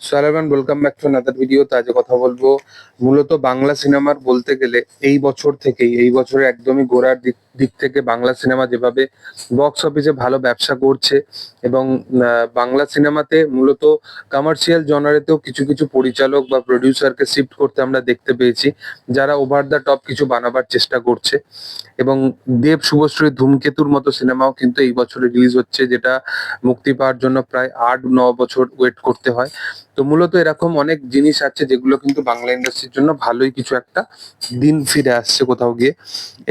সালামান welcome back to another video তো কথা বলব মূলত বাংলা সিনেমার বলতে গেলে এই বছর থেকেই, এই বছরে একদমই গোড়ার দিক দিক থেকে বাংলা সিনেমা যেভাবে বক্স অফিসে ভালো ব্যবসা করছে এবং বাংলা সিনেমাতে মূলত কমার্শিয়াল জনারেতেও কিছু কিছু পরিচালক বা প্রডিউসারকে শিফট করতে আমরা দেখতে পেয়েছি, যারা ওভার দ্য টপ কিছু বানাবার চেষ্টা করছে। এবং দেব শুভশ্রী ধূমকেতুর মতো সিনেমাও কিন্তু এই বছরে রিলিজ হচ্ছে, যেটা মুক্তি পাওয়ার জন্য প্রায় আট, ন বছর ওয়েট করতে হয়। তো মূলত এরকম অনেক জিনিস আছে যেগুলো কিন্তু বাংলা ইন্ডাস্ট্রির জন্য ভালোই কিছু একটা দিন ফিরে আসছে কোথাও গিয়ে।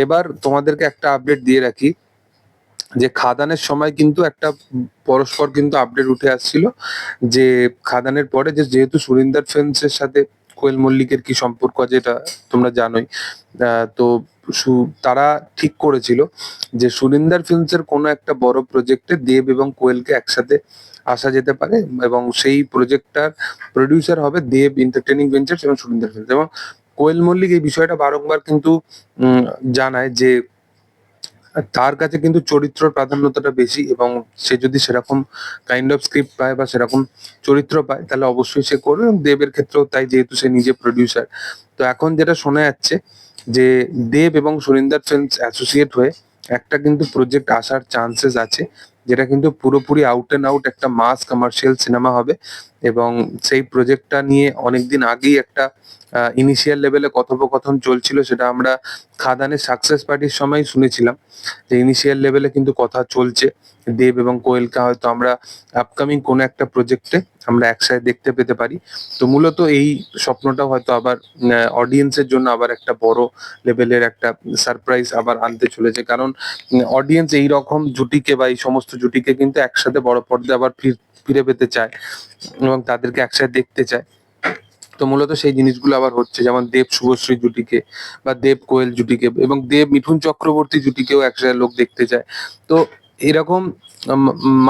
এবার তোমাদেরকে একটা আপডেট দিয়ে রাখি, যে খাদানের সময় কিন্তু একটা পরস্পর কিন্তু আপডেট উঠে আসছিল, যে খাদানের পরে যে যেহেতু সুরিন্দার ফিল্মস এর সাথে কোয়েল মল্লিকের কি সম্পর্ক আছে এটা তোমরা জানোই তো তারা ঠিক করেছিল যে সুরিন্দার ফিল্মস এর কোনো একটা বড় প্রজেক্টে দেব এবং কোয়েলকে একসাথে আসা যেতে পারে এবং সেই প্রজেক্টটার প্রডিউসার হবে দেব এন্টারটেনিং ভেঞ্চার্স এবং সুরিন্দার ফিল্মস এবং কোয়েল মল্লিক এই বিষয়টা বারংবার কিন্তু জানায় যে তার কাছে কিন্তু চরিত্রর প্রাধান্যতাটা বেশি এবং সে যদি সেরকম কাইন্ড অফ স্ক্রিপ্ট পায় বা সেরকম চরিত্র পায়, তাহলে অবশ্যই সে করবে এবং দেবের ক্ষেত্রেও তাই যেহেতু সে নিজে প্রডিউসার তো এখন যেটা শোনা যাচ্ছে যে দেব এবং সুরিন্দার ফিল্মস অ্যাসোসিয়েট হয়ে একটা কিন্তু প্রজেক্ট আসার চান্সেস আছে, যেটা কিন্তু পুরোপুরি আউট অ্যান্ড আউট একটা মাস কমার্শিয়াল সিনেমা হবে। এবং সেই প্রজেক্টটা নিয়ে অনেকদিন আগেই একটা ইনিশিয়াল লেভেলে কথোপকথন চলছিল, সেটা আমরা খাদানের সাকসেস পার্টির সময় শুনেছিলাম। যে ইনিশিয়াল লেভেলে কিন্তু কথা চলছে। দেব এবং কোয়েলকে হয়তো আমরা আপকামিং কোনো একটা প্রজেক্টে আমরা একসাথে দেখতে পেতে পারি। তো মূলত এই স্বপ্নটাও হয়তো আবার অডিয়েন্সের জন্য আবার একটা বড় লেভেলের একটা সারপ্রাইজ আবার আনতে চলেছে। কারণ অডিয়েন্স এই রকম জুটিকে বা এই সমস্ত জুটিকে কিন্তু একসাথে বড় পর্দায় আবার ফির- ফিরে পেতে চায় এবং তাদেরকে একসাথে দেখতে চায়। তো মূলত সেই জিনিসগুলো আবার হচ্ছে, যেমন দেব শুভশ্রী জুটিকে বা দেব কোয়েল জুটিকে এবং দেব মিঠুন চক্রবর্তী জুটিকেও একসাথে লোক দেখতে চায়। তো এরকম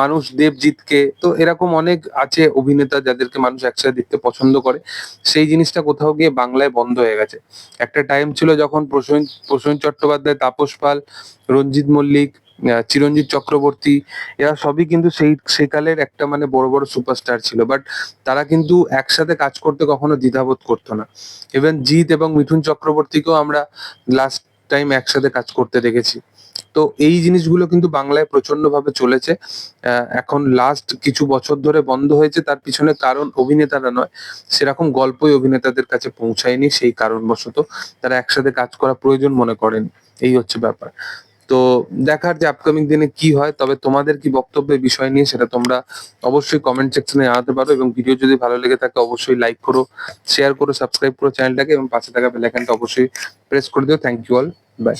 মানুষ দেবজিৎকে তো এরকম অনেক আছে অভিনেতা যাদেরকে মানুষ একসাথে দেখতে পছন্দ করে। সেই জিনিসটা কোথাও গিয়ে বাংলায় বন্ধ হয়ে গেছে। একটা টাইম ছিল যখন প্রসেন প্রসেন চট্টোপাধ্যায়, তাপস পাল, রঞ্জিত মল্লিক চিরঞ্জিত চক্রবর্তী, এরা সবই কিন্তু সেই, সেকালের একটা মানে বড় বড় সুপারস্টার ছিল। বাট তারা কিন্তু একসাথে কাজ করতে কখনো দ্বিধাবোধ করতো না। ইভেন জিৎ এবং মিঠুন চক্রবর্তীকেও আমরা লাস্ট টাইম একসাথে কাজ করতে দেখেছি। তো এই জিনিসগুলো কিন্তু বাংলায় প্রচণ্ড ভাবে চলেছে এখন লাস্ট কিছু বছর ধরে বন্ধ হয়েছে, তার পিছনে কারণ অভিনেতারা নয়। সেরকম গল্পই অভিনেতাদের কাছে পৌঁছায়নি সেই কারণবশত। তারা একসাথে কাজ করা প্রয়োজন মনে করেন। এই হচ্ছে ব্যাপার। তো দেখার যে আপকামিং দিনে কি হয়, তবে তোমাদের কি বক্তব্যের বিষয় নিয়ে সেটা তোমরা অবশ্যই কমেন্ট সেকশনে জানাতে পারো এবং ভিডিও যদি ভালো লেগে থাকে অবশ্যই লাইক করো শেয়ার করো সাবস্ক্রাইব করো চ্যানেলটাকে এবং পাশে থাকা বেলাইকানটা অবশ্যই প্রেস করে দিও। Thank you all by